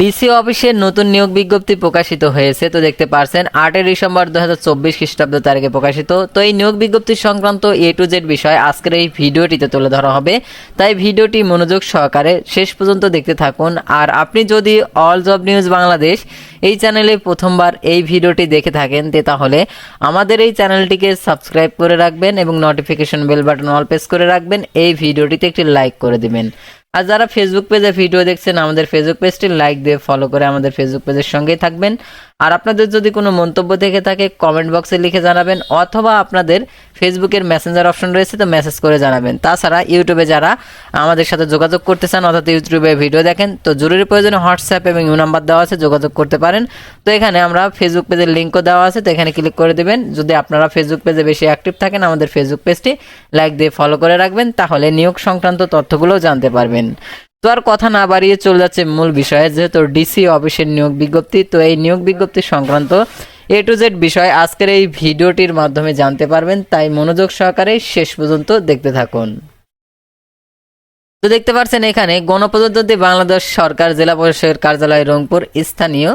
DC অফিসের নতুন নিয়োগ বিজ্ঞপ্তি প্রকাশিত হয়েছে। তো দেখতে পারছেন, আটই ডিসেম্বর দু হাজার চব্বিশ খ্রিস্টাব্দ তারিখে প্রকাশিত। তো এই নিয়োগ বিজ্ঞপ্তি সংক্রান্ত এ টু জেড বিষয় আজকের এই ভিডিওটিতে তুলে ধরা হবে। তাই ভিডিওটি মনোযোগ সহকারে শেষ পর্যন্ত দেখতে থাকুন। আর আপনি যদি অল জব নিউজ বাংলাদেশ এই চ্যানেলে প্রথমবার এই ভিডিওটি দেখে থাকেন, তে তাহলে আমাদের এই চ্যানেলটিকে সাবস্ক্রাইব করে রাখবেন এবং notification bell button all press করে রাখবেন। এই ভিডিওটিতে একটি লাইক করে দিবেন। আর যারা ফেসবুক পেজে ভিডিও দেখছেন, আমাদের ফেসবুক পেজটি লাইক দিয়ে ফলো করে আমাদের ফেসবুক পেজের সঙ্গেই থাকবেন। আর আপনাদের যদি কোনো মন্তব্য থেকে থাকে কমেন্ট বক্সে লিখে জানাবেন, অথবা আপনাদের ফেসবুকের মেসেঞ্জার অপশন রয়েছে, তো মেসেজ করে জানাবেন। তাছাড়া ইউটিউবে যারা আমাদের সাথে যোগাযোগ করতে চান, অর্থাৎ ইউটিউবে ভিডিও দেখেন, তো জরুরি প্রয়োজনে হোয়াটসঅ্যাপ এবং ইউ নাম্বার দেওয়া আছে, যোগাযোগ করতে পারেন। তো এখানে আমরা ফেসবুক পেজের লিঙ্কও দেওয়া আছে, তো এখানে ক্লিক করে দেবেন। যদি আপনারা ফেসবুক পেজে বেশি অ্যাক্টিভ থাকেন, আমাদের ফেসবুক পেজটি লাইক দিয়ে ফলো করে রাখবেন, তাহলে নিয়োগ সংক্রান্ত তথ্যগুলোও জানতে পারবেন। তো আর কথা না বাড়িয়ে চলে যাচ্ছে মূল বিষয়ে, যেহেতু ডিসি অফিসের নিয়োগ বিজ্ঞপ্তি, তো এই নিয়োগ বিজ্ঞপ্তি সংক্রান্ত এ টু জেড বিষয় আজকের এই ভিডিওটির মাধ্যমে জানতে পারবেন, তাই মনোযোগ সহকারে শেষ পর্যন্ত দেখতে থাকুন। তো দেখতে পাচ্ছেন এখানে গণপ্রজাতন্ত্রী বাংলাদেশ সরকার, জেলা পরিষদের কার্যালয় রংপুর, স্থানীয়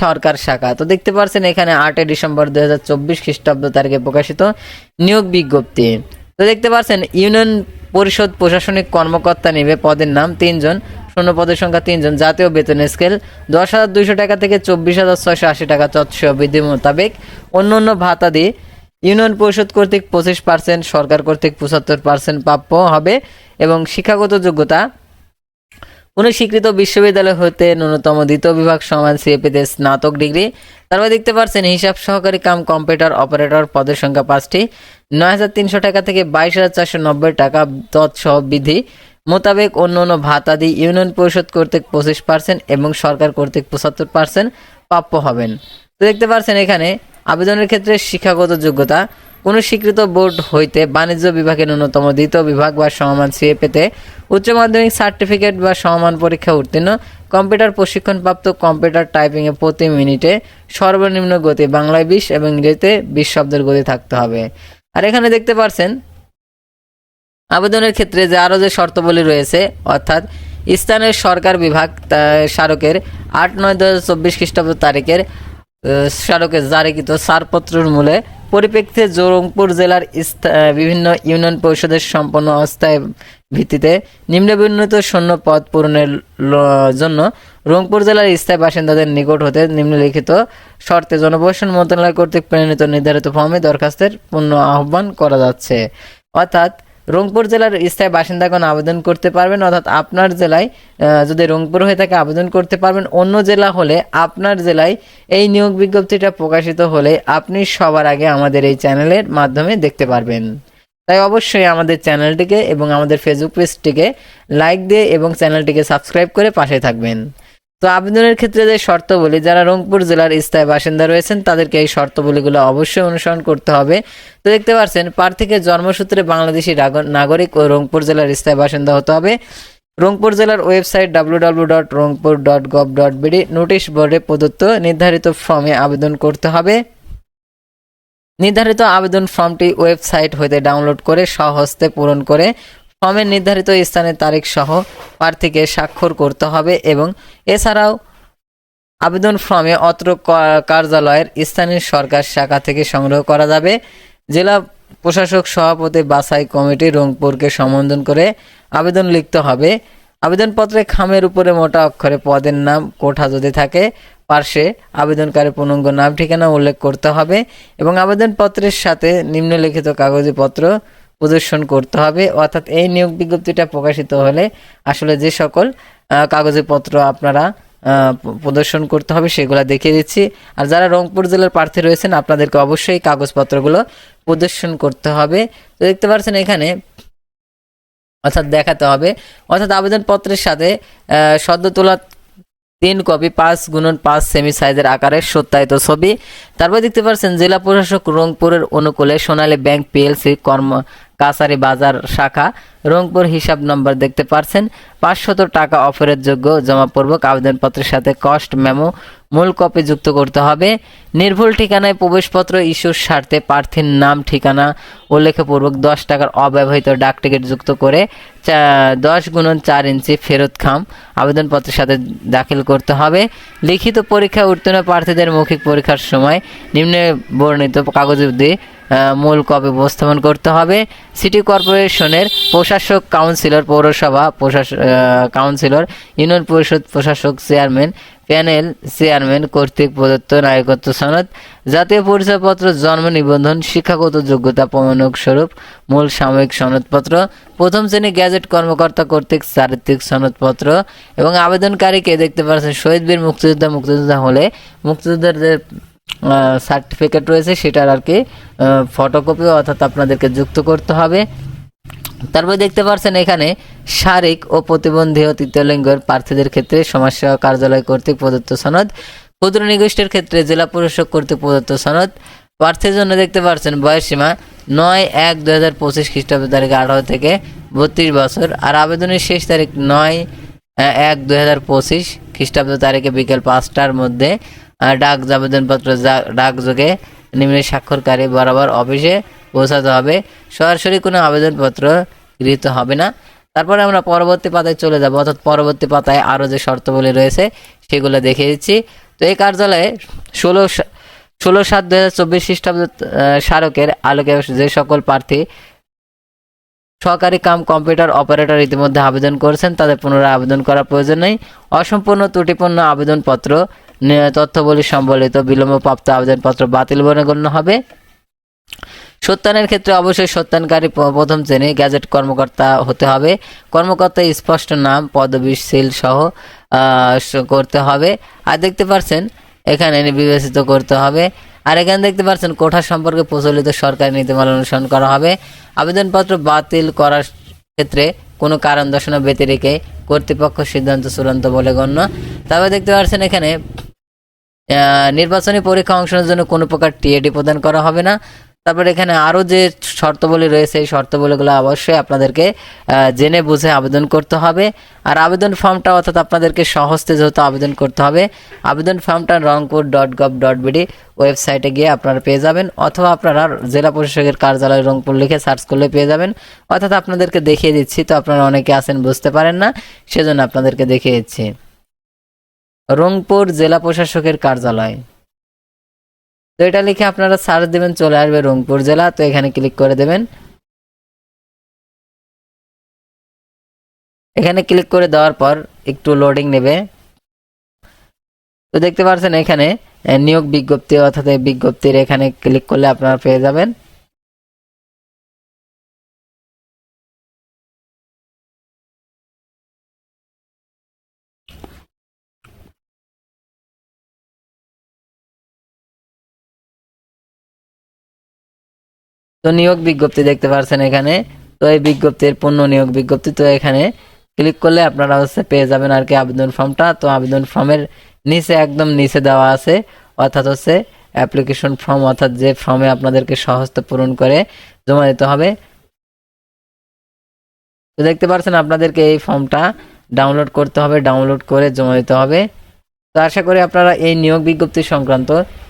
সরকার শাখা। তো দেখতে পাচ্ছেন এখানে আটই ডিসেম্বর দুই হাজার চব্বিশ খ্রিস্টাব্দ তারিখে প্রকাশিত নিয়োগ বিজ্ঞপ্তি। তো দেখতে পাচ্ছেন, ইউনিয়ন পরিষদ প্রশাসনিক কর্মকর্তা নেবে পদের নাম তিনজন। শূন্য পদের সংখ্যা তিনজন। জাতীয় বেতন স্কেল দশ হাজার দুইশো টাকা থেকে চব্বিশ হাজার ছয়শো আশি টাকা তৎস বিধি মোতাবেক অন্য অন্য ভাতা দিয়ে ইউনিয়ন পরিষদ কর্তৃক পঁচিশ পার্সেন্ট, সরকার কর্তৃক পঁচাত্তর পার্সেন্ট প্রাপ্য হবে এবং শিক্ষাগত যোগ্যতা। কোনো স্বীকৃত বিশ্ববিদ্যালয় হতে ন্যূনতম দ্বিতীয় বিভাগ সমান সিএপিতে স্নাতক ডিগ্রি। তারপর দেখতে পাচ্ছেন, হিসাব সহকারী কাম কম্পিউটার অপারেটর পদের সংখ্যা পাঁচটি। নয় হাজার তিনশো টাকা থেকে বাইশ হাজার চারশো নব্বই টাকা তৎসহ বিধি মোতাবেক অন্য অন্য ভাতাদি ইউনিয়ন পরিষদ কর্তৃক পঁচিশ পার্সেন্ট এবং সরকার কর্তৃক পঁচাত্তর পার্সেন্ট প্রাপ্য হবেন। তো দেখতে পাচ্ছেন এখানে আবেদনের ক্ষেত্রে শিক্ষাগত যোগ্যতা, কোনো স্বীকৃত বোর্ড হইতে বাণিজ্য বিভাগে ন্যূনতম দ্বিতীয় বিভাগ বা সমমান সিএ পেতে উচ্চ মাধ্যমিক সার্টিফিকেট বা সমমান পরীক্ষা উত্তীর্ণ, কম্পিউটার প্রশিক্ষণপ্রাপ্ত কম্পিউটার টাইপিংয়ে প্রতি মিনিটে সর্বনিম্ন গতি বাংলায় বিশ এবং ইংরেজিতে বিশ শব্দের গতি থাকতে হবে। আর এখানে দেখতে পাচ্ছেন আবেদনের ক্ষেত্রে যে আরও যে শর্তাবলী রয়েছে, অর্থাৎ স্থানীয় সরকার বিভাগ স্মারকের আট নয় দু হাজার চব্বিশ খ্রিস্টাব্দ তারিখের স্মারকে জারিকৃত ছাড়পত্রের মূলে পরিপ্রেক্ষিতে জৌরংপুর জেলার বিভিন্ন ইউনিয়ন পরিষদের সম্পন্ন অস্থায়ী ভিত্তিতে নিম্নবিন্নত শূন্য পদ পূরণের জন্য রংপুর জেলার স্থায়ী বাসিন্দাদের নিকট হতে নিম্নলিখিত শর্তে জনপ্রশাসন মন্ত্রণালয় কর্তৃক প্রণীত নির্ধারিত ফর্মে দরখাস্তের পূর্ণ আহ্বান করা যাচ্ছে। অর্থাৎ রংপুর জেলার স্থায়ী বাসিন্দাগণ আবেদন করতে পারবেন, অর্থাৎ আপনার জেলায় যদি রংপুর হয়ে থাকে আবেদন করতে পারবেন। অন্য জেলা হলে আপনার জেলায় এই নিয়োগ বিজ্ঞপ্তিটা প্রকাশিত হলে আপনি সবার আগে আমাদের এই চ্যানেলের মাধ্যমে দেখতে পারবেন। তাই অবশ্যই আমাদের চ্যানেলটিকে এবং আমাদের ফেসবুক পেজটিকে লাইক দিয়ে এবং চ্যানেলটিকে সাবস্ক্রাইব করে পাশে থাকবেন। তো আবেদনের ক্ষেত্রে যে শর্তাবলী যারা রংপুর জেলার স্থায়ী বাসিন্দা রয়েছেন, তাদেরকে এই শর্তাবলীগুলো অবশ্যই অনুসরণ করতে হবে। তো দেখতে পাচ্ছেন, প্রার্থীকে জন্মসূত্রে বাংলাদেশি নাগ- নাগরিক ও রংপুর জেলার স্থায়ী বাসিন্দা হতে হবে। রংপুর জেলার website W W dot Rangpur dot gov dot BD notice বোর্ডে প্রদত্ত নির্ধারিত ফর্মে আবেদন করতে হবে। নির্ধারিত আবেদন ফর্মটি ওয়েবসাইট হতে ডাউনলোড করে স্বহস্তে পূরণ করে ফর্মের নির্ধারিত স্থানের তারিখ সহ প্রার্থীকে স্বাক্ষর করতে হবে এবং এছাড়াও আবেদন ফর্মে অত্র কার্যালয়ের স্থানীয় সরকার শাখা থেকে সংগ্রহ করা যাবে। জেলা প্রশাসক সভাপতি বাছাই কমিটি রংপুরকে সম্বোধন করে আবেদন লিখতে হবে। আবেদনপত্রে খামের উপরে মোটা অক্ষরে পদের নাম, কোঠা যদি থাকে, পার্শ্বে আবেদনকারী পূর্ণাঙ্গ নাম, ঠিকানা উল্লেখ করতে হবে এবং আবেদনপত্রের সাথে নিম্নলিখিত কাগজপত্র প্রদর্শন করতে হবে। অর্থাৎ এই নিয়োগ বিজ্ঞপ্তিটা প্রকাশিত হলে আসলে যে সকল কাগজপত্র আপনারা প্রদর্শন করতে হবে সেগুলো দেখিয়ে দিচ্ছি। আর যারা রংপুর জেলার প্রার্থী রয়েছেন, আপনাদেরকে অবশ্যই কাগজপত্রগুলো প্রদর্শন করতে হবে। তো দেখতে পাচ্ছেন এখানে, অর্থাৎ দেখাতে হবে। অর্থাৎ আবেদনপত্রের সাথে সদ্য তোলা তিন কপি, পাঁচ গুণন পাঁচ সেমি সাইজের আকারের সত্যায়িত ছবি। তারপর দেখতে পাচ্ছেন, জেলা প্রশাসক রংপুরের অনুকূলে সোনালী ব্যাংক পিএলসি কর্ম কাছারি বাজার শাখা। রংপুর হিসাব নম্বর দেখতে পারছেন। পাঁচশত টাকা অফারের যোগ্য জমাপূর্বক আবেদনপত্রের সাথে কস্ট, মেমো, মূল কপি যুক্ত করতে হবে। নির্ভুল ঠিকানায় প্রবেশপত্র ইস্যুর স্বার্থে প্রার্থীর নাম, ঠিকানা, উল্লেখপূর্বক দশ টাকার অব্যবহৃত ডাক টিকিট যুক্ত করে দশ গুণন চার ইঞ্চি ফেরত খাম। আবেদনপত্রের সাথে দাখিল করতে হবে। লিখিত পরীক্ষা উত্তীর্ণ প্রার্থীদের মৌখিক পরীক্ষার সময় নিম্নে বর্ণিত কাগজ দিয়ে মূল কপি উপস্থাপন করতে হবে। সিটি কর্পোরেশনের প্রশাসক কাউন্সিলর পৌরসভা প্রশাসক কাউন্সিলর, ইউনিয়ন পরিষদ প্রশাসক চেয়ারম্যান, প্যানেল চেয়ারম্যান কর্তৃক প্রদত্ত নায়কত্ব সনদ, জাতীয় পরিচয়পত্র, জন্ম নিবন্ধন, শিক্ষাগত যোগ্যতা প্রমাণক স্বরূপ, মূল সাময়িক সনদপত্র, প্রথম শ্রেণি গ্যাজেট কর্মকর্তা কর্তৃক চারিত্রিক সনদপত্র এবং আবেদনকারীকে দেখতে পাচ্ছেন শহীদ বীর মুক্তিযোদ্ধা মুক্তিযোদ্ধা হলে মুক্তিযোদ্ধার যে সার্টিফিকেট রয়েছে, সেটার আর কি ফটোকপি অর্থাৎ আপনাদেরকে যুক্ত করতে হবে। তারপর দেখতে পাচ্ছেন এখানে শারীরিক ও প্রতিবন্ধী ও তৃতীয় লিঙ্গের প্রার্থীদের ক্ষেত্রে সমাজসেবা কার্যালয় কর্তৃক প্রদত্ত সনদ, ক্ষুদ্র নিগোষ্ঠীর ক্ষেত্রে জেলা পরিষদ কর্তৃক প্রদত্ত সনদ, প্রার্থীর জন্য দেখতে পাচ্ছেন বয়সসীমা নয় এক দু হাজার পঁচিশ খ্রিস্টাব্দ তারিখ আঠারো থেকে বত্রিশ বছর আর আবেদনের শেষ তারিখ নয় এক দুই হাজার পঁচিশ খ্রিস্টাব্দ তারিখে বিকেল পাঁচটার মধ্যে ডাক আবেদনপত্র ডাকযোগে নিম্নে স্বাক্ষরকারী বরাবর অফিসে পৌঁছাতে হবে। সরাসরি কোনো আবেদনপত্র গৃহীত হবে না। তারপরে আমরা পরবর্তী পাতায় চলে যাব। অর্থাৎ পরবর্তী পাতায় আরও যে শর্তাবলী রয়েছে, সেগুলো দেখে দিচ্ছি। তো এই কার্যালয়ে ষোলো ষোলো সাত দু হাজার চব্বিশ খ্রিস্টাব্দ স্মারকের আলোকে যে সকল প্রার্থী সহকারী কাম কম্পিউটার অপারেটর ইতিমধ্যে আবেদন করেছেন, তাদের পুনরায় আবেদন করার প্রয়োজন নেই। অসম্পূর্ণ ত্রুটিপূর্ণ আবেদনপত্র তথ্যবলী সম্বলিত বিলম্বপ্রাপ্ত আবেদনপত্র বাতিল বলে গণ্য হবে। সত্যায়নের ক্ষেত্রে অবশ্যই সত্যায়নকারী প- প্রথম শ্রেণির গ্যাজেট কর্মকর্তা হতে হবে। কর্মকর্তা স্পষ্ট নাম, পদবি, সিল সহ করতে হবে। আর দেখতে পাচ্ছেন এখানে বিবেচিত করতে হবে। আর এখানে দেখতে পাচ্ছেন কোঠা সম্পর্কে প্রচলিত সরকারি নীতিমালা অনুসরণ করা হবে। আবেদনপত্র বাতিল করার ক্ষেত্রে কোনো কারণ দর্শানো ব্যতিরেকে কর্তৃপক্ষ সিদ্ধান্ত চূড়ান্ত বলে গণ্য। তবে দেখতে পাচ্ছেন এখানে নির্বাচনী পরীক্ষা অংশের জন্য কোনো প্রকার টিএডি প্রদান করা হবে না। তারপর এখানে আরও যে শর্তাবলী রয়েছে, এই শর্তাবলীগুলো অবশ্যই আপনাদেরকে জেনে বুঝে আবেদন করতে হবে। আর আবেদন ফর্মটা অর্থাৎ আপনাদেরকে সহজতে যেহেতু আবেদন করতে হবে, আবেদন ফর্মটা Rangpur dot gov dot BD ওয়েবসাইটে গিয়ে আপনারা পেয়ে যাবেন, অথবা আপনারা জেলা প্রশাসকের কার্যালয় রংপুর লিখে সার্চ করলে পেয়ে যাবেন। অর্থাৎ আপনাদেরকে দেখিয়ে দিচ্ছি, তো আপনারা অনেকে আছেন, বুঝতে পারেন না, সেজন্য আপনাদেরকে দেখিয়ে দিচ্ছি। রংপুর জেলা প্রশাসকের কার্যালয়। তো এটা লিখে আপনারা সার্চ দেবেন, চলে আসবে রংপুর জেলা, তো এখানে ক্লিক করে দেবেন। এখানে ক্লিক করে দেওয়ার পর একটু লোডিং নেবে। তো দেখতে পাচ্ছেন এখানে নিয়োগ বিজ্ঞপ্তি অর্থাৎ বিজ্ঞপ্তির এখানে ক্লিক করলে আপনারা পেয়ে যাবেন। তো নিয়োগ বিজ্ঞপ্তি দেখতে পাচ্ছেন এখানে। তো এই বিজ্ঞপ্তির পূর্ণ নিয়োগ বিজ্ঞপ্তি তো এখানে ক্লিক করলে আপনারা হচ্ছে পেয়ে যাবেন আর কি আবেদন ফর্মটা। তো আবেদন ফর্মের নিচে একদম নিচে দেওয়া আছে, অর্থাৎ হচ্ছে অ্যাপ্লিকেশন ফর্ম অর্থাৎ যে ফর্মে আপনাদেরকে সহজতে পূরণ করে জমা দিতে হবে। তো দেখতে পাচ্ছেন আপনাদেরকে এই ফর্মটা ডাউনলোড করতে হবে ডাউনলোড করে জমা দিতে হবে। তো আশা করি আপনারা এই নিয়োগ বিজ্ঞপ্তি সংক্রান্ত